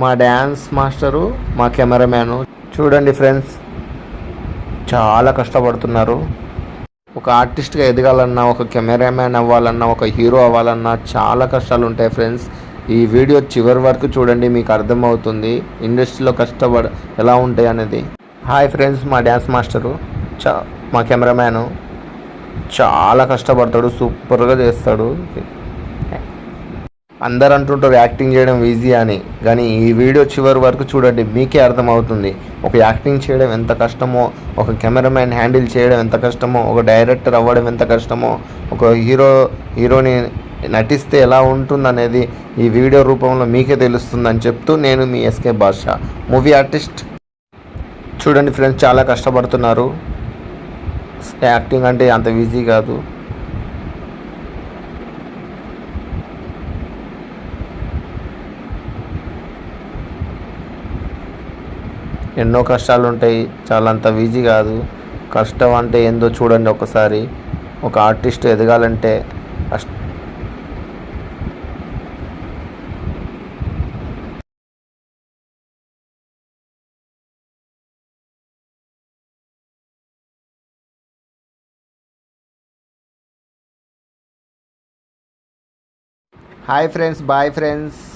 మా dance master మా cameraman. చూడండి ఫ్రెండ్స్ చాలా కష్టపడుతున్నారు. ఒక ఆర్టిస్ట్గా ఎదగాలన్నా ఒక కెమెరామ్యాన్ అవ్వాలన్నా ఒక హీరో అవ్వాలన్నా చాలా కష్టాలు ఉంటాయి ఫ్రెండ్స్. ఈ వీడియో చివరి వరకు చూడండి మీకు అర్థమవుతుంది ఇండస్ట్రీలో కష్టపడ ఎలా ఉంటాయి అనేది. హాయ్ ఫ్రెండ్స్ మా డ్యాన్స్ మాస్టరు చా మా కెమెరామ్యాను. చాలా కష్టపడతాడు సూపర్గా చేస్తాడు. అందరు అంటుంటారు యాక్టింగ్ చేయడం ఈజీ అని. కానీ ఈ వీడియో చివరి వరకు చూడండి మీకే అర్థమవుతుంది. ఒక యాక్టింగ్ చేయడం ఎంత కష్టమో ఒక కెమెరామ్యాన్ హ్యాండిల్ చేయడం ఎంత కష్టమో ఒక డైరెక్టర్ అవ్వడం ఎంత కష్టమో ఒక హీరో హీరోని నటిస్తే ఎలా ఉంటుందనేది ఈ వీడియో రూపంలో మీకే తెలుస్తుందని చెప్తూ నేను మీ ఎస్కే బాషా మూవీ ఆర్టిస్ట్. చూడండి ఫ్రెండ్స్ చాలా కష్టపడుతున్నారు. యాక్టింగ్ అంటే అంత ఈజీ కాదు. ఎన్నో కష్టాలు ఉంటాయి చాలా అంత ఈజీ కాదు. కష్టం అంటే ఏందో చూడండి ఒకసారి. ఒక ఆర్టిస్ట్ ఎదగాలంటే కష్ట హాయ్ ఫ్రెండ్స్ బాయ్ ఫ్రెండ్స్